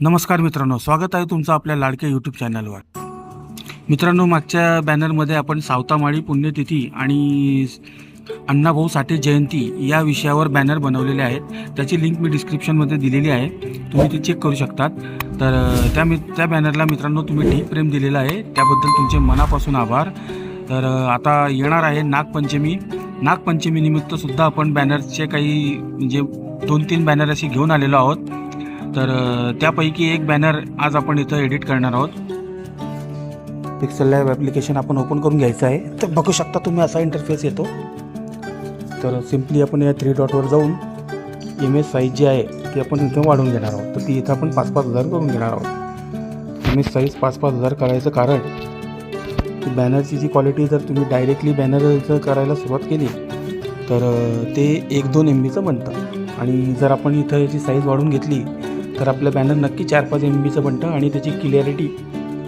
नमस्कार मित्रांनो स्वागत आहे तुमचं आपल्या लाडक्या यूट्यूब चॅनलवर मित्रांनो मागच्या बॅनरमध्ये आपण सावतामाळी पुण्यतिथी आणि अण्णाभाऊ साठे जयंती या विषयावर बॅनर बनवलेले आहेत. त्याची लिंक मी डिस्क्रिप्शनमध्ये दिलेली आहे. तुम्ही ती चेक करू शकतात. तर त्या मि त्या बॅनरला मित्रांनो तुम्ही ठीक प्रेम दिलेलं आहे. त्याबद्दल तुमचे मनापासून आभार. तर आता येणार आहे नागपंचमी. नागपंचमीनिमित्तसुद्धा आपण बॅनरचे काही म्हणजे दोन तीन बॅनर असे घेऊन आलेलो आहोत. तर त्यापैकी एक बॅनर आज आपण इथं एडिट करणार आहोत. पिक्सल लॅब ॲप्लिकेशन आपण ओपन करून घ्यायचं आहे. तर बघू शकता तुम्ही असा इंटरफेस येतो. तर सिम्पली आपण या थ्री डॉटवर जाऊन इमेज साईज जी आहे ती आपण इथं वाढवून घेणार आहोत. तर ती इथं आपण पाच पाच हजार करून घेणार आहोत. इमेज साईज पाच पाच हजार करायचं कारण की बॅनरची जी क्वालिटी जर तुम्ही डायरेक्टली बॅनर जर करायला सुरुवात केली तर ते एक दोन एम बीचं बनतं. आणि जर आपण इथं याची साईज वाढवून घेतली तर आपलं बॅनर नक्की चार पाच एम बीचं बनतं आणि त्याची क्लिअरिटी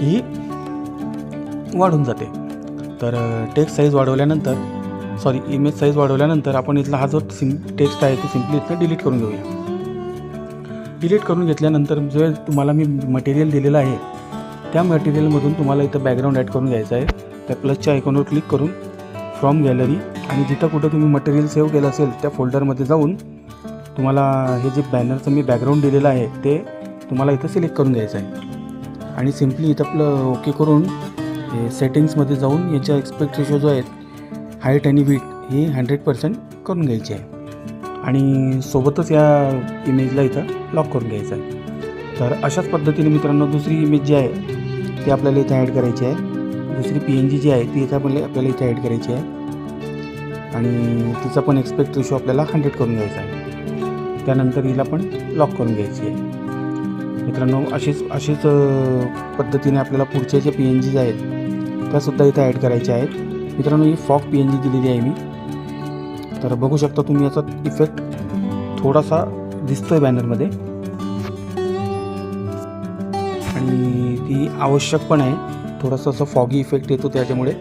ही वाढून जाते. तर टेक्स्ट साईज वाढवल्यानंतर सॉरी इमेज साईज वाढवल्यानंतर आपण इथला हा जो सिम टेक्स्ट आहे तो सिम्पली इथं डिलीट करून घेऊया. डिलीट करून घेतल्यानंतर जे तुम्हाला मी मटेरियल दिलेलं आहे त्या मटेरियलमधून तुम्हाला इथं बॅकग्राऊंड ॲड करून घ्यायचं आहे. त्या प्लसच्या आयकॉनवर क्लिक करून फ्रॉम गॅलरी आणि जिथं कुठं तुम्ही मटेरियल सेव्ह केलं असेल त्या फोल्डरमध्ये जाऊन तुम्हाला हे जे बॅनरचं मी बॅकग्राऊंड दिलेलं आहे ते तुम्हाला इथं सिलेक्ट करून घ्यायचं आहे. आणि सिम्पली इथं आपलं ओके करून हे सेटिंग्समध्ये जाऊन याच्या एक्सपेक्ट रेशो जो आहेत हाईट आणि वीट ही हंड्रेड पर्सेंट करून घ्यायची आहे. आणि सोबतच या इमेजला इथं लॉक करून घ्यायचं आहे. तर अशाच पद्धतीने मित्रांनो दुसरी इमेज जी आहे ती आपल्याला इथं ॲड करायची आहे. दुसरी पी एन जी जी आहे ती इथं आपल्याला आपल्याला इथं ॲड करायची आहे. आणि तिचा पण एक्सपेक्ट रेशो आपल्याला हंड्रेड करून घ्यायचा आहे. त्यानंतर हिला पण लॉक करून घ्यायची आहे. मित्रांनो अशीच अशीच पद्धतीने आपल्याला पुढच्या ज्या पी एन जीज आहेत त्यासुद्धा इथं ॲड करायच्या आहेत. मित्रांनो ही फॉक पी एन जी दिलेली आहे मी. तर बघू शकता तुम्ही याचा इफेक्ट थोडासा दिसतो आहे बॅनरमध्ये आणि ती आवश्यक पण आहे. थोडंसं असं फॉगी इफेक्ट येतो त्याच्यामुळे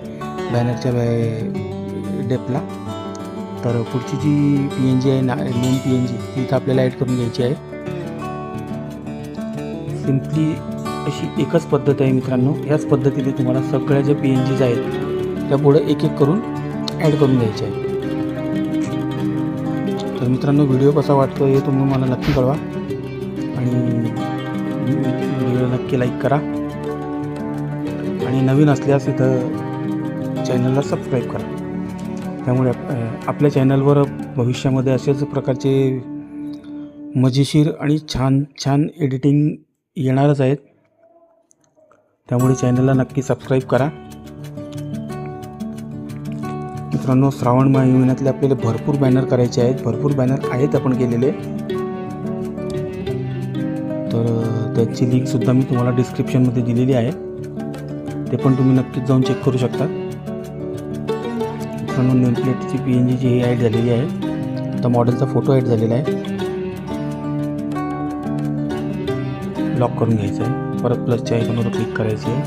बॅनरच्या डेपला तर पुढची जी पी एन जी आहे ना मेन पी एन जी ती इथं आपल्याला ॲड करून घ्यायची आहे. सिम्पली अशी एकच पद्धत आहे मित्रांनो. याच पद्धतीने तुम्हाला सगळ्या ज्या पी एन जीज आहेत त्या पुढं एक एक करून ॲड करून घ्यायचे आहे तर मित्रांनो व्हिडिओ कसा वाटतो हे तुम्ही मला नक्की कळवा. आणि व्हिडिओ नक्की लाईक करा. आणि नवीन असल्यास इथं चॅनलला सबस्क्राईब करा. त्यामुळे आपल्या चॅनलवर भविष्यामध्ये असेच प्रकारचे मजेशीर आणि छान छान एडिटिंग येणारच आहेत. त्यामुळे चॅनलला नक्की सबस्क्राईब करा. मित्रांनो श्रावण महिन्यातले आपल्याला भरपूर बॅनर करायचे आहेत. भरपूर बॅनर आहेत आपण केलेले. तर त्याची लिंकसुद्धा मी तुम्हाला डिस्क्रिप्शनमध्ये दिलेली आहे. ते पण तुम्ही नक्कीच जाऊन चेक करू शकता. मित्रांनो नेमप्लेटची पी एन जीची ही ॲड झालेली आहे. आता मॉडेलचा फोटो ॲड झालेला आहे. लॉक करून घ्यायचं आहे. परत प्लसच्या आयकॉनवर क्लिक करायची आहे.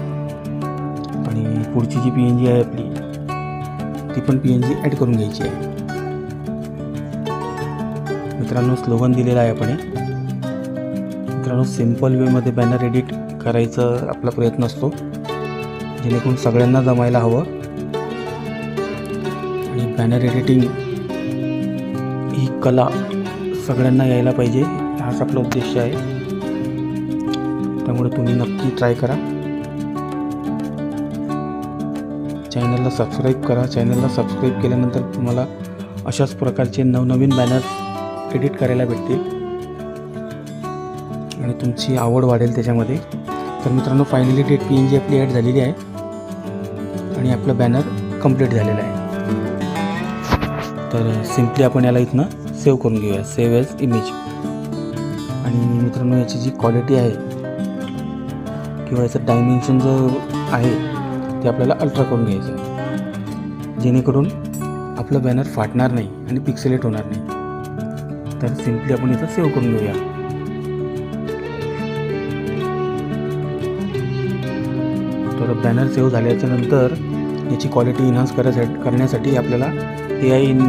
आणि पुढची जी पी एन जी आहे आपली ती पण पी एन जी ॲड करून घ्यायची आहे. मित्रांनो स्लोगन दिलेला आहे आपण मित्रांनो सिंपल वेमध्ये बॅनर एडिट करायचा आपला प्रयत्न असतो. जेणेकरून सगळ्यांना जमायला हवं. आणि बॅनर एडिटिंग ही कला सगळ्यांना यायला पाहिजे हाच आपला उद्देश आहे. त्यामुळे तुम्ही नक्की ट्राय करा. चॅनलला सबस्क्राईब करा. चॅनलला सबस्क्राईब केल्यानंतर तुम्हाला अशाच प्रकारचे नवनवीन बॅनर एडिट करायला भेटतील. आणि तुमची आवड वाढेल त्याच्यामध्ये. तर मित्रांनो finally date P N G आपली ॲड झालेली आहे. आणि आपलं बॅनर कंप्लीट झालेलं आहे. तर सिम्पली आपण याला इथनं सेव्ह करून घेऊया. Save as image. आणि मित्रांनो याची जी क्वालिटी आहे किंवा याचं डायमेन्शन जो आहे ते आपल्याला अल्ट्रा करून घ्यायचं जेणेकरून आपलं बॅनर फाटणार नाही आणि पिक्सेलेट होणार नाही. तर सिम्पली आपण इथं सेव्ह करून घेऊया. तर बॅनर सेव्ह झाल्याच्यानंतर याची क्वालिटी इन्हान्स करायसाठी करण्यासाठी आपल्याला A I in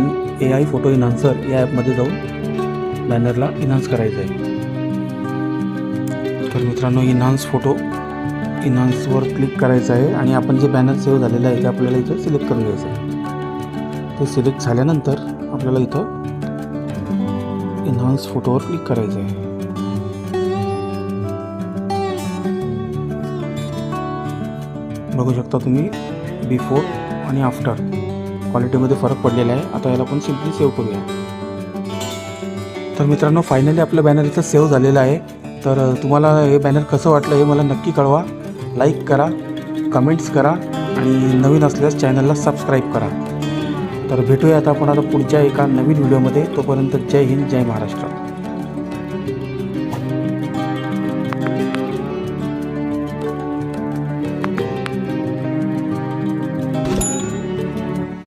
A I photo enhancer या ॲपमध्ये जाऊन बॅनरला इन्हान्स करायचं आहे. तर मित्रांनो इन्हान्स फोटो इन्हान्सवर क्लिक करायचं आहे आणि आपण जे बॅनर सेव्ह झालेलं आहे ते आपल्याला इथं सिलेक्ट करून घ्यायचं आहे. ते सिलेक्ट झाल्यानंतर आपल्याला इथं इन्हान्स फोटोवर क्लिक करायचं आहे. बघू शकता तुम्ही बिफोर आणि आफ्टर क्वालिटीमध्ये फरक पडलेला आहे. आता याला आपण सिम्पली सेव्ह करूया. तर मित्रांनो फायनली आपलं बॅनर इथं सेव्ह झालेलं आहे. तर तुम्हाला हे बॅनर कसं वाटलं हे मला नक्की कळवा. लाईक करा कमेंट्स करा आणि नवीन असल्यास चॅनलला सबस्क्राईब करा. तर भेटूया आता आपण आता पुढच्या एका नवीन व्हिडिओमध्ये तोपर्यंत जय हिंद जय महाराष्ट्र.